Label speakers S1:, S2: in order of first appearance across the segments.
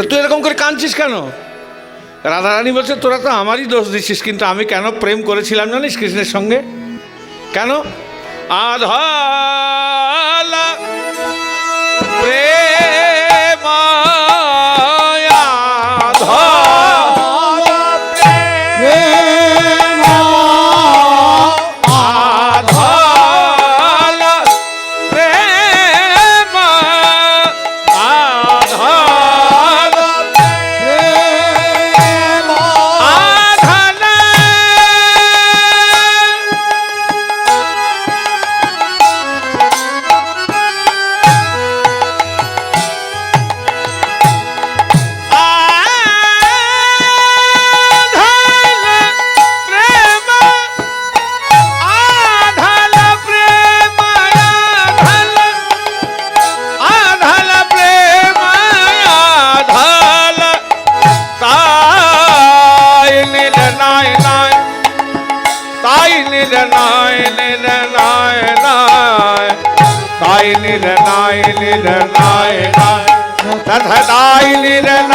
S1: তা তুই এরকম করে কাঁদছিস কেন? রাধারানী বলছে, তোরা তো আমারই দোষ দিচ্ছিস, কিন্তু আমি কেন প্রেম করেছিলাম জানিস কৃষ্ণের সঙ্গে? কেন? আধালা প্রেম তথা তাই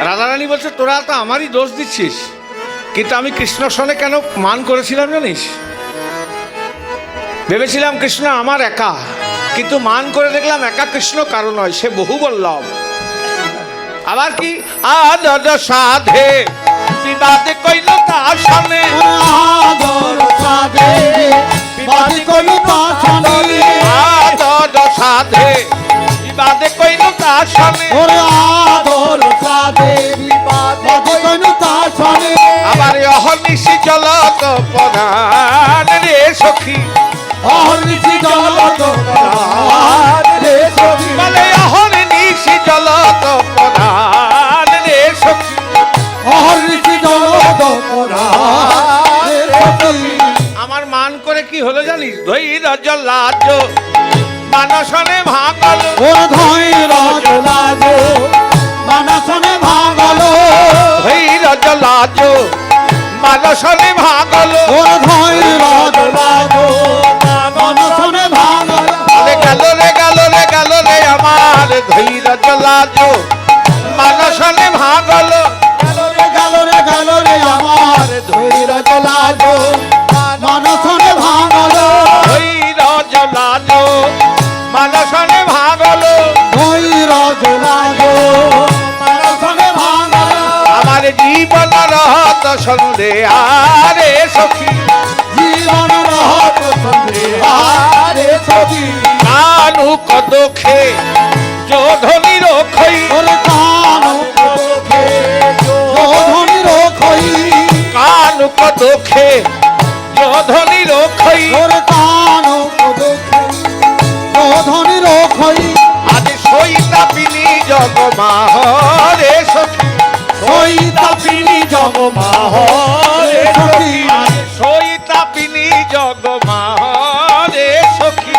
S1: রাধারানী বলছে তোরা তো আমারই দোষ দিচ্ছিস। কিন্তু আমি কৃষ্ণ সনে কেন মান করেছিলাম জানিস? ভেবেছিলাম কৃষ্ণ আমার একা কিন্তু মান করে দেখলাম একা কৃষ্ণ কারণ নয় সে বহু বল্লভ আবার কি? আদর সাধে বিবাদে কইল তার সামনে
S2: আদর সাধে বাদি কইল পাছানি
S1: আদর সাধে বিবাদে কইল তার সামনে অহর্নিশি জলত প্রধান রে সখী।
S2: অহর্নিশি জলত প্রাণ রে সখী।
S1: বলে অহর্নিশি জলত প্রধান রে সখী।
S2: অহর্নিশি জলত প্রাণ রে সখী।
S1: আমার মান করে কি হলো জানিস? ধৈর্য লাজ। মানসনে ভাঙল।
S2: ওর ধৈর্য লাগো মানসনে ভাঙলো।
S1: ধৈর্য লাজ। মানসনে ভাঙল।
S2: ওর ধৈর্য লাগো মানসনে ভাগল
S1: আরে গেল রে গেল রে গেল রে আমার ধৈর্য লাজ। মানসনে ভাঙল।
S2: গেলো
S1: রহত সন্দেহারে সখী।
S2: জীবন রহত সন্দেহারে সখী।
S1: কানু কদখে যোধনি রক্ষই
S2: ওরে কান দেখে যোধনি রক্ষই
S1: কানু কদখে যোধনি রক্ষই
S2: ওরে কান দেখে যোধনি রক্ষই
S1: আজ সইতা পিনি জগমাহরে সখী।
S2: ওই তাপিনী জগমাহরে সখী।
S1: আজ সইতা পিনি জগমাহরে সখী।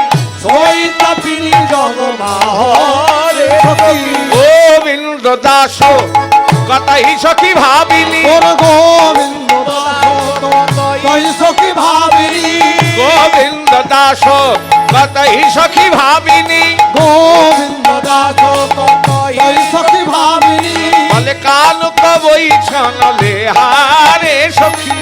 S2: ওই তাপিনী জগমাহরে সখী।
S1: গোবিন্দ দাস কথাই সখী ভাবিনি
S2: গোবিন্দ দাস সখী ভাবিনি
S1: গোবিন্দ দাস কথাই সখী ভাবিনি
S2: গোবিন্দ দাস
S1: কবই ছনলে হারে সখী।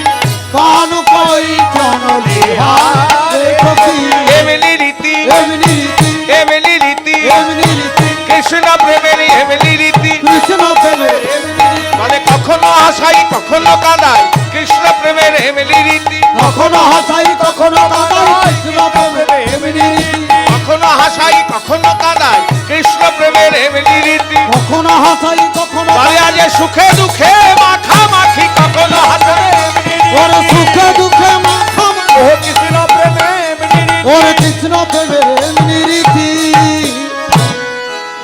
S2: কান কই চনলে হারে সখী।
S1: এমনি রীতি
S2: এমনি রীতি
S1: এমনি রীতি।
S2: এমনি রীতি।
S1: কৃষ্ণ প্রেমের এমনি রীতি।
S2: কৃষ্ণ প্রেমে
S1: মানে কখনো হাসাই কখনো কাঁদাই কৃষ্ণ প্রেমের এমনি রীতি।
S2: কখনো হাসাই কখনো কাঁদাই কৃষ্ণ প্রেমে
S1: সুখে দুঃখে মাখা মাখি কখনো হাসাই
S2: ওর সুখে দুঃখে মাথা
S1: ও কৃষ্ণ প্রেমে
S2: ওর কৃষ্ণ প্রেমের এমনি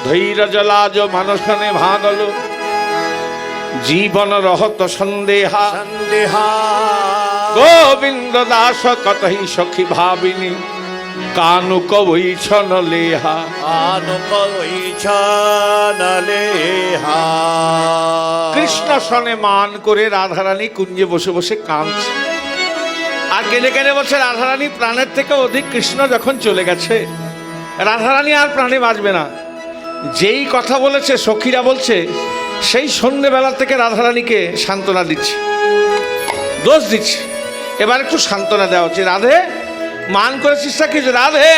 S1: ধৈর্য লাজ মানুষনে ভাঙল। জীবন রহত সন্দেহা। গোবিন্দ দাস কতহি সখী ভাবিনী। কানু কবই ছন লেহা। কৃষ্ণ সনে মান করে রাধারানী কুঞ্জে বসে বসে কাঁদছে। আর কেনে কেনে বলছে রাধারানী প্রাণের থেকে অধিক কৃষ্ণ যখন চলে গেছে রাধারানী আর প্রাণে বাঁচবে না। যেই কথা বলেছে সখীরা বলছে সেই সন্ধ্যেবেলা থেকে রাধারানীকে সান্ত্বনা দিচ্ছে। দোষ দিচ্ছে। এবার একটু সান্ত্বনা দেওয়া উচিত। রাধে মান করে শিষ্যা কিছু রাধে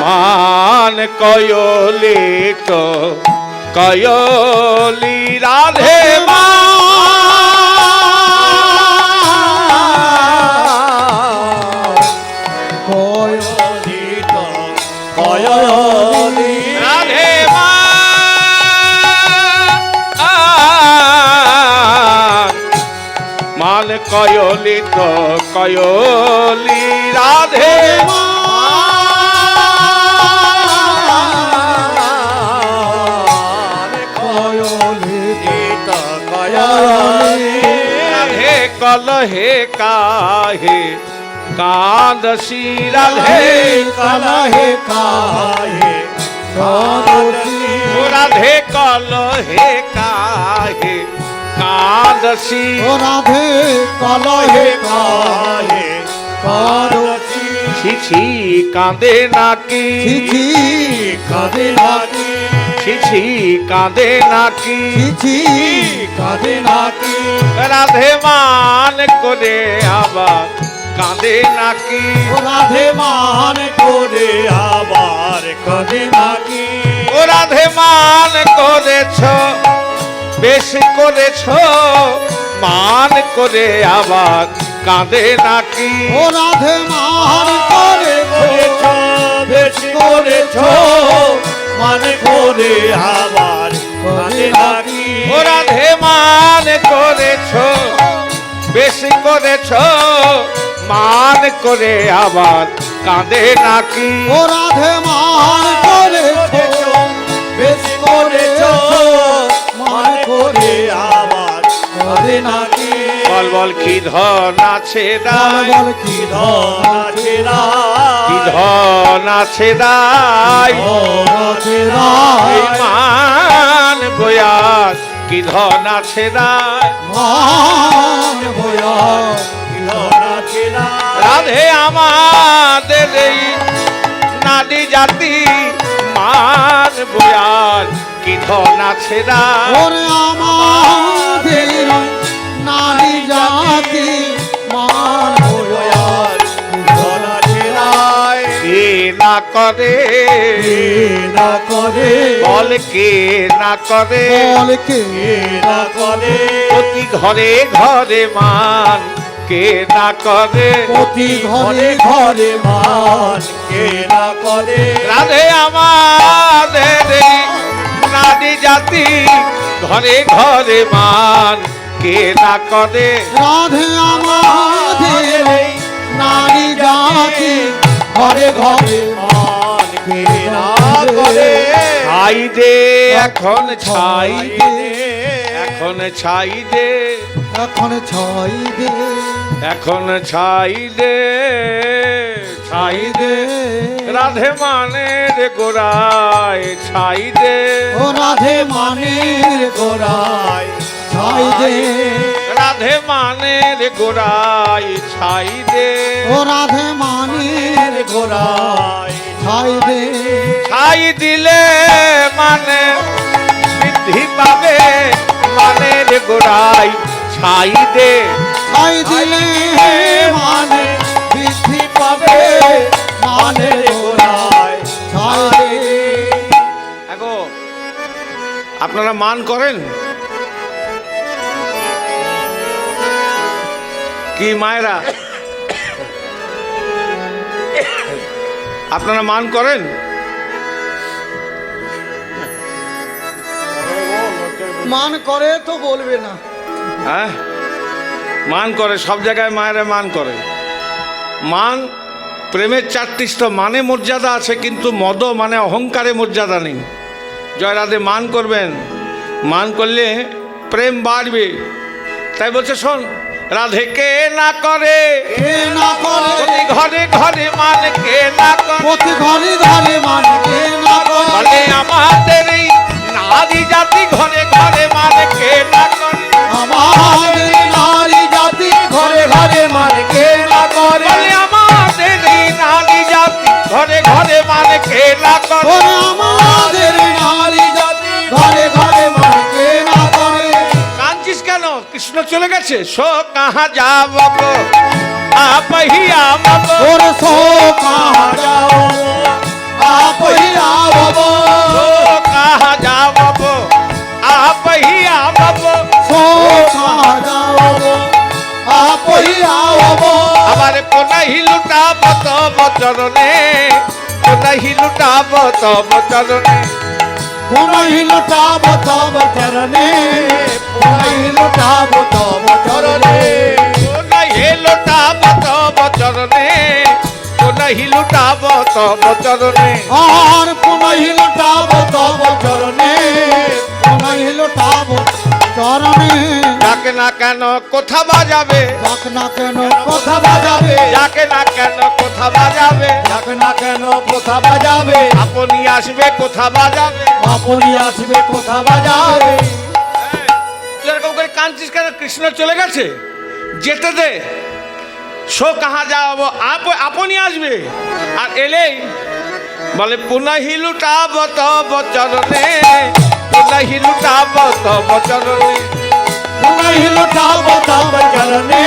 S1: মান কয়লি তো কয়লি রাধে কয়লি তো কয়লি রাধে মা রাধে কলহে কাহে কাঁদসি রাধে।
S2: কালহে কাহে
S1: ও রাধে কলহে কাহে কাঁদসি
S2: ও রাধে কলহে কাহে কাদসি
S1: ছিছি কাঁদে নাকি?
S2: ছিছি কাঁদে নাকি।
S1: ছিছি কাঁদে নাকি?
S2: ছিছি কাঁদে নাকি।
S1: রাধে মান করে আবার কাঁদে নাকি?
S2: রাধে মান করে আবার কাঁদে নাকি।
S1: রাধে মান করেছ বেশি করেছ মান করে আবার কাঁদে নাকি?
S2: ও রাধে মান করে করেছ বেশি করেছ মানে করে আবার কাঁদে নাকি?
S1: ও রাধে মান করেছ বেশি করেছ মান করে আবার কাঁদে নাকি?
S2: ও রাধে মান করেছ বেশি করেছ করে কাঁদে নাকি।
S1: বল বল কি ধন আছে দাই
S2: বল কি ধন আছে
S1: কি ধন আছে দাই এই মান বয়াস কি ধন আছে দাই রাধে এই মান বয়ার কি ধন আছে দাই
S2: ওরে আমাদের নারী জাতি মান ভয়ার ধনা ছেড়ায়
S1: কে না করে?
S2: না করে?
S1: বল কে না করে?
S2: বল কে না করে?
S1: প্রতি ঘরে ঘরে মান। কে না করে?
S2: প্রতি ঘরে ঘরে মান। কে না করে?
S1: রাধে আমাদের নারী জাতি ঘরে ঘরে মান কে না করে?
S2: রাধে আমাদের নারী জাতি ঘরে ঘরে মান কে না করে?
S1: ছাই দে এখন ছাই
S2: এখন
S1: এখন ছাই দে।
S3: এখন ছয় দে।
S1: এখন ছাই দে ছাই দে। রাধে মানের গোড়ায় ছাই দে।
S3: ও রাধে মানের গোড়ায় ছাই দে।
S1: রাধে মানের গোড়ায় ছাই দে।
S3: ও রাধে মানের গোড়ায় ছাই দে।
S1: ছাই দিলে মানে বৃদ্ধি পাবে মানের গোড়ায় ছাই দে।
S3: ছাই দিলে মানে বৃদ্ধি পাবে মানের
S1: আপনারা মান করেন? কি মায়েরা? আপনারা মান করেন?
S3: মান করে তো বলবে না।
S1: হ্যাঁ? মান করে সব জায়গায় মায়েরা মান করে। মান প্রেমের চারটি মানে মর্যাদা আছে কিন্তু মদ মানে অহংকারে মর্যাদা নেই। জয় রাধে মান করবেন। মান করলে প্রেম বাড়বে। তাই বলছে শোন রাধে কে না করে? ঘরে ঘরে মান কে না করে?
S3: ঘরে ঘরে মান কে না করে?
S1: আমাদের এই নারী জাতি ঘরে ঘরে মান কে না করে?
S3: আমাদের নারী জাতি ঘরে ঘরে মান কে না করে?
S1: আমাদের এই নারী জাতি ঘরে ঘরে মান কে না করে? চলে গেছে? সো কাহা যাব? আপ হি
S3: ওর সো কাহা যাব? আপ
S1: হি সো কাহা যাব? আপ হি
S3: সো কাহা যাব? আপ হি আব
S1: আবার কোনাহি লুটাব তব চরণে? কোনাহি লুটাব তব চরণে?
S3: पुनहि लुटाब तब चरणे पुनहि लुटाब तब चरणे
S1: पुनहि लुटाब तब चरणे पुनहि लुटाब तब चरणे
S3: और पुनहि लुटाब तब चरणे पुनहि लुटाब চরণে
S1: ডাক না কেন কোথা বাজাবে
S3: ডাক না কেন কোথা বাজাবে
S1: ডাক না কেন কোথা বাজাবে
S3: ডাক না কেন কোথা বাজাবে
S1: আপনি আসবে কোথা বাজাবে
S3: আপনি আসবে কথা বাজাবে
S1: তুই এরকম করে কাঁদছিস কেন? কৃষ্ণ চলে গেছে? যেতে দে। শো কাহা যাব? আপ আপনি আসবে। আর এলেই বলে পুনহি লুটাব তব চরণে। পুনহি লুটাব তব চরণে।
S3: পুনহি লুটাব তব চরণে।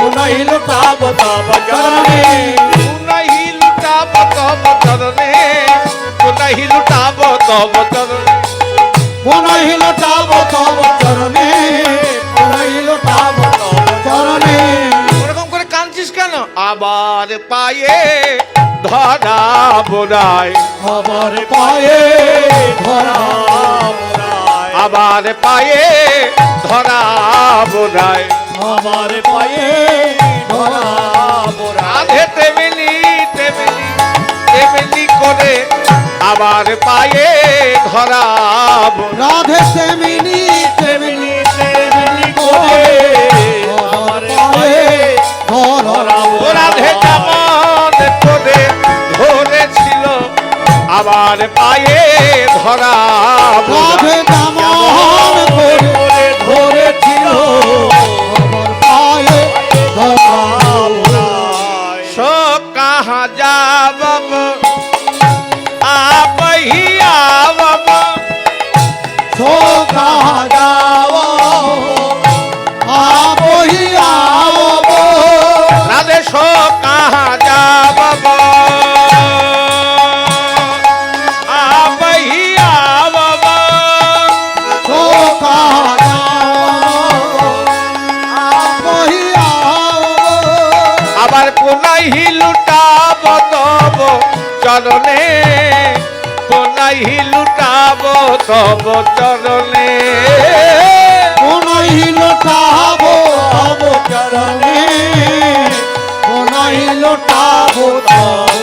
S3: পুনহি লুটাব তব চরণে।
S1: পুনহি লুটাব তব চরণে। পুনহি লুটাব তব চরণে
S3: পুনহি লুটাব তব চরণে।
S1: ওরকম করে কাঁদছিস কেন? আবার পায়ে ধরা বোনায়
S3: খবর পায়ে ধরা
S1: আবার পায়ে ধরা বোনায়
S3: আমার পায়ে
S1: আবার পায়ে ধরা বোনায়
S3: রাধে তেমিনি তেমিনি তেমিনি করে আমার পায়ে
S1: ধরাব। রাধে যেমন করে ধরেছিল আবার পায়ে ধরা বোনায়
S3: রাধে দামন
S1: চরণে পুনাহি লুটাব তব চরণে।
S3: কোনই লুটাব তব চরণে কোনই লুটাব তব